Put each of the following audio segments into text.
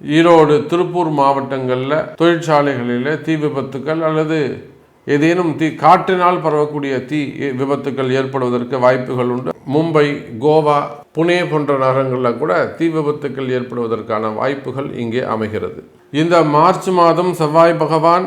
ஈரோடு திருப்பூர் மாவட்டங்களில் தொழிற்சாலைகளில் தீ விபத்துக்கள் அல்லது ஏதேனும் தீ காற்றினால் பரவக்கூடிய தீ விபத்துக்கள் ஏற்படுவதற்கு வாய்ப்புகள் உண்டு. மும்பை கோவா புனே போன்ற நகரங்களில் கூட தீ விபத்துக்கள் ஏற்படுவதற்கான வாய்ப்புகள் இங்கே அமைகிறது. இந்த மார்ச் மாதம் செவ்வாய் பகவான்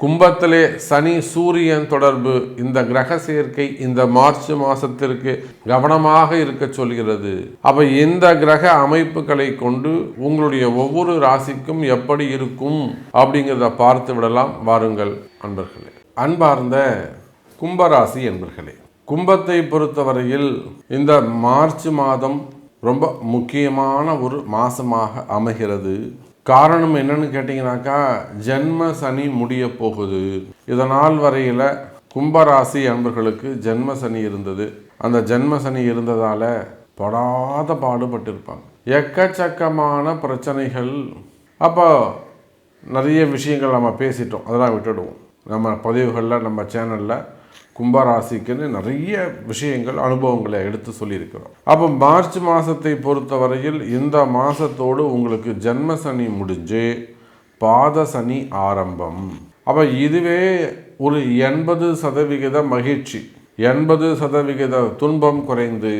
கும்பத்திலே சனி சூரியன் தொடர்பு இந்த கிரக சேர்க்கை இந்த மார்ச் மாசத்திற்கு கவனமாக இருக்க சொல்கிறது. அப்ப இந்த கிரக அமைப்புகளை கொண்டு உங்களுடைய ஒவ்வொரு ராசிக்கும் எப்படி இருக்கும் அப்படிங்கிறத பார்த்து விடலாம். வாருங்கள் அன்பர்களே. அன்பார்ந்த கும்பராசி என்பர்களே கும்பத்தை பொறுத்தவரையில் இந்த மார்ச் மாதம் ரொம்ப முக்கியமான ஒரு மாசமாக அமைகிறது. காரணம் என்னன்னு கேட்டிங்கனாக்கா ஜென்ம சனி முடிய போகுது. இதனால் வரையில் கும்பராசி அன்பர்களுக்கு ஜென்ம சனி இருந்தது. அந்த ஜென்ம சனி இருந்ததால் படாத பாடுபட்டிருப்பாங்க. எக்கச்சக்கமான பிரச்சனைகள். அப்போ நிறைய விஷயங்கள் நம்ம பேசிட்டோம். அதெல்லாம் விட்டுடுவோம். நம்ம பதிவுகளில் நம்ம சேனலில் கும்பராசிக்குன்னு நிறைய விஷயங்கள் அனுபவங்களை எடுத்து சொல்லியிருக்கிறோம். அப்போ மார்ச் மாதத்தை பொறுத்தவரையில் இந்த மாதத்தோடு உங்களுக்கு ஜென்ம சனி முடிஞ்சு பாத சனி ஆரம்பம். அப்போ இதுவே ஒரு எண்பது சதவிகித மகிழ்ச்சி. எண்பது சதவிகித துன்பம் குறைந்து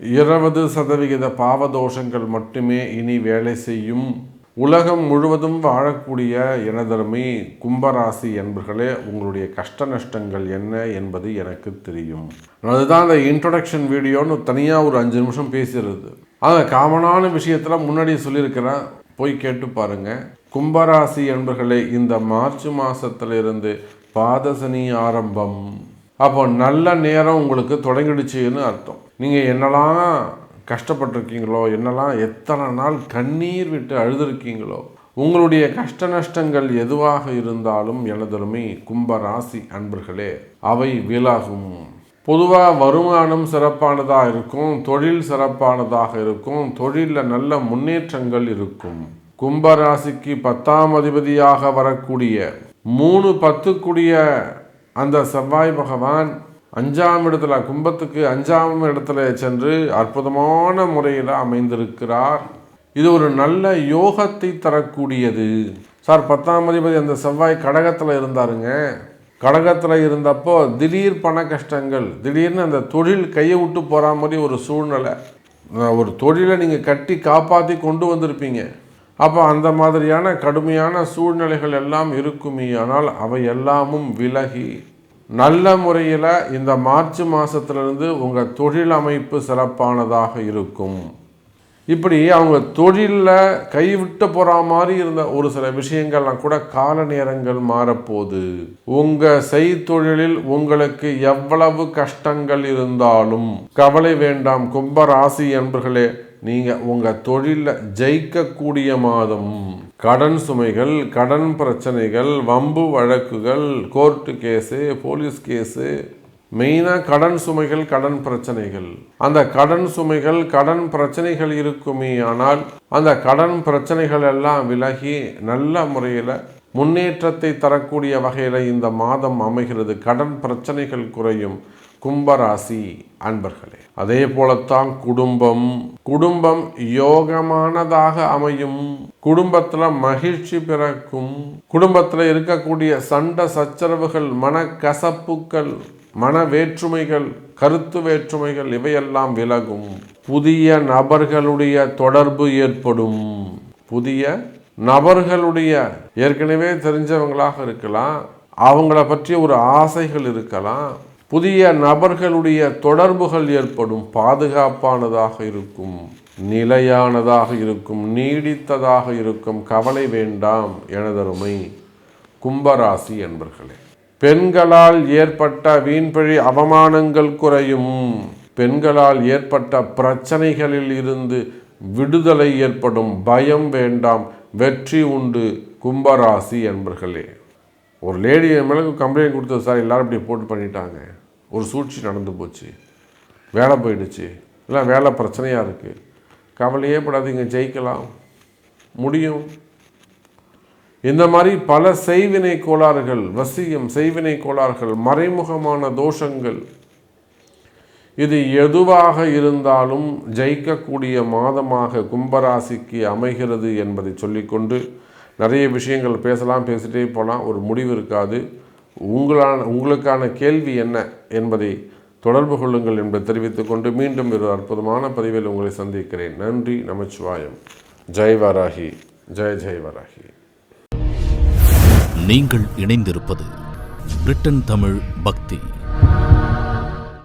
இருபது சதவிகித பாவதோஷங்கள் மட்டுமே இனி வேலை செய்யும் உலகம் முழுவதும் வாழக்கூடிய எனதருமை கும்பராசி என்பர்களே உங்களுடைய கஷ்ட நஷ்டங்கள் என்ன என்பது எனக்கு தெரியும். அதுதான் அந்த இன்ட்ரொடக்ஷன் வீடியோன்னு தனியாக ஒரு அஞ்சு நிமிஷம் பேசுறது. அந்த காமனான விஷயத்தில் முன்னாடி சொல்லியிருக்கிறேன். போய் கேட்டு பாருங்க. கும்பராசி என்பர்களே இந்த மார்ச் மாசத்துல இருந்து பாதசனி ஆரம்பம். அப்போ நல்ல நேரம் உங்களுக்கு தொடங்கிடுச்சுன்னு அர்த்தம். நீங்கள் என்னெல்லாம் கஷ்டப்பட்டிருக்கீங்களோ என்னெல்லாம் எத்தனை நாள் கண்ணீர் விட்டு அழுதுருக்கீங்களோ உங்களுடைய கஷ்ட நஷ்டங்கள் எதுவாக இருந்தாலும் எனதருமை கும்ப ராசி அன்பர்களே அவை வீலாகும். பொதுவாக வருமானம் சிறப்பானதாக இருக்கும் தொழில் சிறப்பானதாக இருக்கும் தொழிலில் நல்ல முன்னேற்றங்கள் இருக்கும். கும்பராசிக்கு பத்தாம் அதிபதியாக வரக்கூடிய மூணு பத்துக்குடிய அந்த செவ்வாய் பகவான் அஞ்சாம் இடத்துல கும்பத்துக்கு அஞ்சாம் இடத்துல சென்று அற்புதமான முறையில் அமைந்திருக்கிறார். இது ஒரு நல்ல யோகத்தை தரக்கூடியது. சார் பத்தாம் அதிபதி அந்த செவ்வாய் கடகத்தில் இருந்தாருங்க. கடகத்தில் இருந்தப்போ திடீர் பண கஷ்டங்கள் திடீர்னு அந்த தொழில் கையை விட்டு போகிற மாதிரி ஒரு சூழ்நிலை. ஒரு தொழிலை நீங்கள் கட்டி காப்பாற்றி கொண்டு வந்திருப்பீங்க. அப்போ அந்த மாதிரியான கடுமையான சூழ்நிலைகள் எல்லாம் இருக்குமே ஆனால் அவை எல்லாமும் விலகி நல்ல முறையில் இந்த மார்ச் மாதத்துலேருந்து உங்கள் தொழில் அமைப்பு சிறப்பானதாக இருக்கும். இப்படி அவங்க தொழிலில் கைவிட்டு போகிற மாதிரி இருந்த ஒரு சில விஷயங்கள்லாம் கூட கால நேரங்கள் மாறப்போகுது. உங்கள் செய்தொழிலில் உங்களுக்கு எவ்வளவு கஷ்டங்கள் இருந்தாலும் கவலை வேண்டாம். கும்பராசி என்பர்களே நீங்கள் உங்கள் தொழிலில் ஜெயிக்கக்கூடிய மாதம் கடன் சுமைகள் கடன் பிரச்சனைகள் வம்பு வழக்குகள் கோர்ட்டு கேஸு போலீஸ் கேஸு மெயினாக கடன் சுமைகள் கடன் பிரச்சனைகள். அந்த கடன் சுமைகள் கடன் பிரச்சனைகள் இருக்குமே ஆனால் அந்த கடன் பிரச்சனைகள் எல்லாம் விலகி நல்ல முறையில் முன்னேற்றத்தை தரக்கூடிய வகையில் இந்த மாதம் அமைகிறது. கடன் பிரச்சனைகள் குறையும். கும்பராசி அன்பர்களே அதே போலத்தான் குடும்பம். குடும்பம் யோகமானதாக அமையும். குடும்பத்தில் மகிழ்ச்சி பிறக்கும். குடும்பத்தில் இருக்கக்கூடிய சண்டை சச்சரவுகள் மனக்கசப்புக்கள் மன வேற்றுமைகள் கருத்து வேற்றுமைகள் இவையெல்லாம் விலகும். புதிய நபர்களுடைய தொடர்பு ஏற்படும். புதிய நபர்களுடைய ஏற்கனவே தெரிஞ்சவங்களாக இருக்கலாம். அவங்கள பற்றிய ஒரு ஆசைகள் இருக்கலாம். புதிய நபர்களுடைய தொடர்புகள் ஏற்படும் பாதுகாப்பானதாக இருக்கும் நிலையானதாக இருக்கும் நீடித்ததாக இருக்கும் கவலை வேண்டாம் எனதருமை கும்பராசி என்பர்களே. பெண்களால் ஏற்பட்ட வீண்பழி அவமானங்கள் குறையும். பெண்களால் ஏற்பட்ட பிரச்சனைகளில் இருந்து விடுதலை ஏற்படும். பயம் வேண்டாம் வெற்றி உண்டு கும்பராசி என்பர்களே. ஒரு லேடி என் மேலே கம்ப்ளைண்ட் கொடுத்தது சார் எல்லாரும் இப்படி போட்டு பண்ணிட்டாங்க. ஒரு சூழ்ச்சி நடந்து போச்சு. வேலை போயிடுச்சு. இல்லை வேலை பிரச்சனையாக இருக்குது கவலையே படாதீங்க ஜெயிக்கலாம். முடியும். இந்த மாதிரி பல செய்வினை கோளாறுகள் வசியம் செய்வினை கோளாறுகள் மறைமுகமான தோஷங்கள். இது எதுவாக இருந்தாலும் ஜெயிக்கக்கூடிய மாதமாக கும்பராசிக்கு அமைகிறது என்பதை சொல்லிக்கொண்டு நிறைய விஷயங்கள் பேசலாம் பேசிட்டே போகலாம் ஒரு முடிவு இருக்காது. உங்களான உங்களுக்கான கேள்வி என்ன என்பதை தொடர்பு கொள்ளுங்கள் என்பதை தெரிவித்துக்கொண்டு மீண்டும் ஒரு அற்புதமான பதிவில் உங்களை சந்திக்கிறேன். நன்றி நமச்சிவாயம். ஜெய் வராகி ஜெய் ஜெய் வராகி. நீங்கள் இணைந்திருப்பது பிரிட்டன் தமிழ் பக்தி.